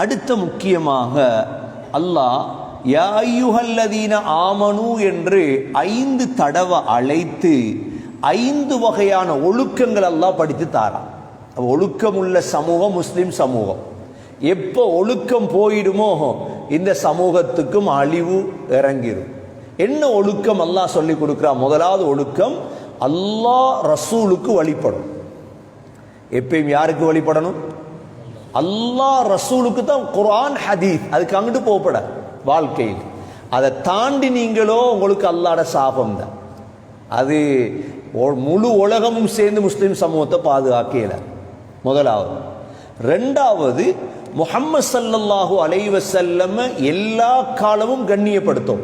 அடுத்த முக்கியமாக அல்லாஹ் யாயுஹல்லதீன ஆமனு என்று ஐந்து தடவை அழைத்து ஐந்து வகையான ஒழுக்கங்கள் எல்லாம் படித்து தாரான். ஒழுக்கம் உள்ள சமூகம் முஸ்லீம் சமூகம். எப்போ ஒழுக்கம் போயிடுமோ இந்த சமூகத்துக்கும் அழிவு இறங்கிடும் என்ன ஒழுக்கம் அல்லாஹ் சொல்லி கொடுக்குறா? முதலாவது ஒழுக்கம் அல்லாஹ் ரசூலுக்கு வழிபடும் எப்பயும் யாருக்கு வழிபடணும்? அல்லாஹ் ரசூலுக்கு தான் குரான் ஹதீத் அதுக்கு அங்கிட்டு போகப்பட வாழ்க்கையில். அதை தாண்டி நீங்களோ உங்களுக்கு அல்லாட சாபம் தான். அது ஒ- முழு உலகமும் சேர்ந்து முஸ்லீம் சமூகத்தை பாதுகாக்கல முதலாவது. ரெண்டாவது முகம்மது சல்லல்லாஹூ அலைஹி எல்லா காலமும் கண்ணியப்படுத்தும்.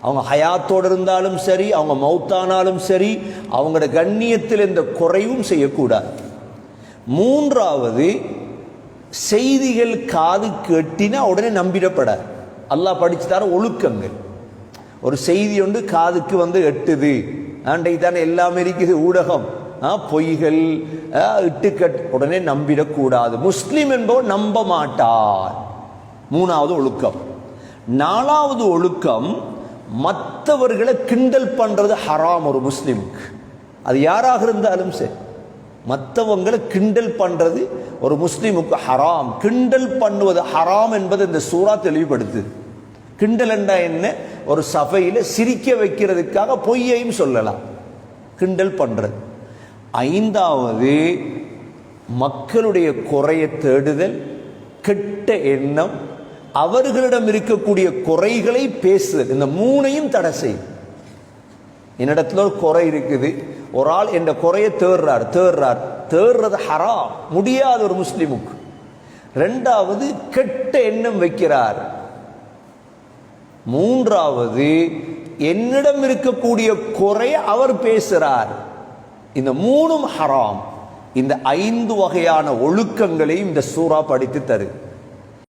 அவங்க ஹயாத்தோடு இருந்தாலும் சரி அவங்க மௌத்தானாலும் சரி அவங்களோட கண்ணியத்தில் எந்த குறைவும் செய்யக்கூடாது. மூன்றாவது செய்திகள் காது கேட்டினா உடனே நம்பிடப்படாது அல்லாஹ் படிச்சு தர ஒழுக்கங்கள். ஒரு செய்தி ஒன்று காதுக்கு வந்து எட்டுது. அன்றைக்கு தானே எல்லாமே இருக்குது ஊடகம். ஆ, பொய்கள் ஆ, இட்டுக்கட் உடனே நம்பிடக்கூடாது. முஸ்லீம் என்பவர் நம்ப மாட்டார். மூணாவது ஒழுக்கம். நாலாவது ஒழுக்கம் மற்றவர்களை கிண்டல் பண்ணுறது ஹராம் ஒரு முஸ்லீமுக்கு. அது யாராக இருந்தாலும் சரி. மற்றவங்களை கிண்டல் பண்ணுறது ஒரு முஸ்லீமுக்கு ஹராம். கிண்டல் பண்ணுவது ஹராம் என்பது இந்த சூறா தெளிவுபடுத்துது கிண்டல் என்றா என்ன? ஒரு சபையில் சிரிக்க வைக்கிறதுக்காக பொய்யையும் சொல்லலாம். கிண்டல் பண்ணுறது ஐந்தாவது மக்களுடைய குறைய தேடுதல் கெட்ட எண்ணம் அவர்களிடம் இருக்கக்கூடிய குறைகளை பேசுதல். இந்த மூணையும் தடை செய்யும். என்னிடத்துல ஒரு குறை இருக்குது. ஒரு ஆள் என்ற குறையை தேடுறார் தேடுறார் தேடுறது ஹராம். முடியாத ஒரு முஸ்லிமுக்கு. ரெண்டாவது கெட்ட எண்ணம் வைக்கிறார். மூன்றாவது என்னிடம் இருக்கக்கூடிய குறைய அவர் பேசுகிறார் இந்த மூணும் ஹராம். இந்த ஐந்து வகையான ஒழுக்கங்களையும் இந்த சூறா படித்து தருது.